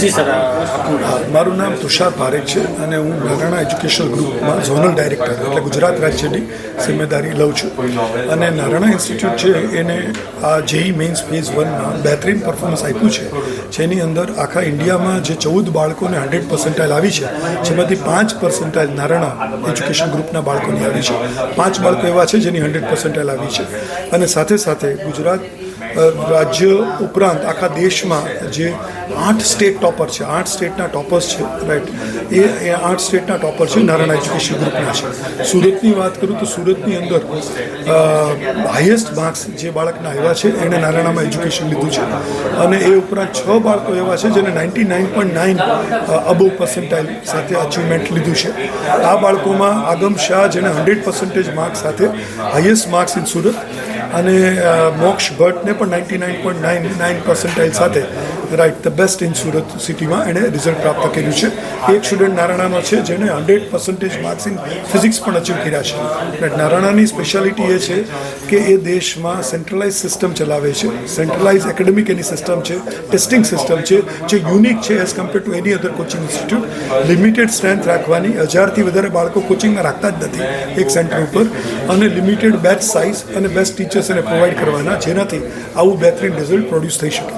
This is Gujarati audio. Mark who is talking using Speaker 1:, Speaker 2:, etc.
Speaker 1: જી સર
Speaker 2: મારું નામ તુષાર પારેખ છે અને હું નારાયણા એજ્યુકેશનલ ગ્રુપમાં ઝોનલ ડાયરેક્ટર એટલે ગુજરાત રાજ્યની જિમ્મેદારી લઉં છું. અને નારાયણા ઇન્સ્ટિટ્યૂટ છે એને આ જેઈ મેઇન્સ ફેઝ વનમાં બહેતરીન પરફોર્મન્સ આપ્યું છે. જેની અંદર આખા ઇન્ડિયામાં જે ચૌદ બાળકોને હંડ્રેડ પર્સન્ટાઇલ આવી છે, જેમાંથી પાંચ પર્સન્ટાઇલ નારાયણા એજ્યુકેશન ગ્રુપના બાળકોની આવી છે. પાંચ બાળકો એવા છે જેની હંડ્રેડ પર્સન્ટાઇલ આવી છે. અને સાથે સાથે ગુજરાત રાજ્ય ઉપરાંત આખા દેશમાં જે આઠ સ્ટેટ ટોપર છે, આઠ સ્ટેટના ટોપર્સ છે રાઈટ એ એ આઠ સ્ટેટના ટોપર છે, નારાયણ એજ્યુકેશન ગ્રુપના છે. સુરતની વાત કરું તો સુરતની અંદર હાઈએસ્ટ માર્ક્સ જે બાળકના આવ્યા છે એણે નારાયણામાં એજ્યુકેશન લીધું છે. અને એ ઉપરાંત છ બાળકો એવા છે, જેને ninety nine point nine above percentile સાથે અચીવમેન્ટ લીધું છે. આ બાળકોમાં આગમ શાહ જેને હંડ્રેડ પર્સન્ટેજ માર્ક્સ સાથે હાઈએસ્ટ માર્ક્સ ઇન સુરત. અને મોક્ષ ભટ્ટને પણ ninety nine point nine nine percentile સાથે right the best in Surat સિટીમાં એણે રિઝલ્ટ પ્રાપ્ત કર્યું છે. એક સ્ટુડન્ટ નારાયણાનો છે જેણે hundred percentage marks in physics પણ અચીવ કર્યા છે. રાઈટ નારાયણાની સ્પેશિયાલિટી એ છે કે એ દેશમાં સેન્ટ્રલાઇઝ સિસ્ટમ ચલાવે છે. સેન્ટ્રલાઇઝ એકેડેમિક એની સિસ્ટમ છે ટેસ્ટિંગ સિસ્ટમ છે, જે યુનિક છે as compare to any other coaching institute limited strength રાખવાની, હજારથી વધારે બાળકો કોચિંગમાં રાખતા જ નથી એક સેન્ટર ઉપર. અને લિમિટેડ બેચ સાઇઝ અને બેસ્ટ ટીચર્સ એને પ્રોવાઈડ કરવાના જેનાથી આવું બહેતરીન રિઝલ્ટ પ્રોડ્યુસ થઈ શકે.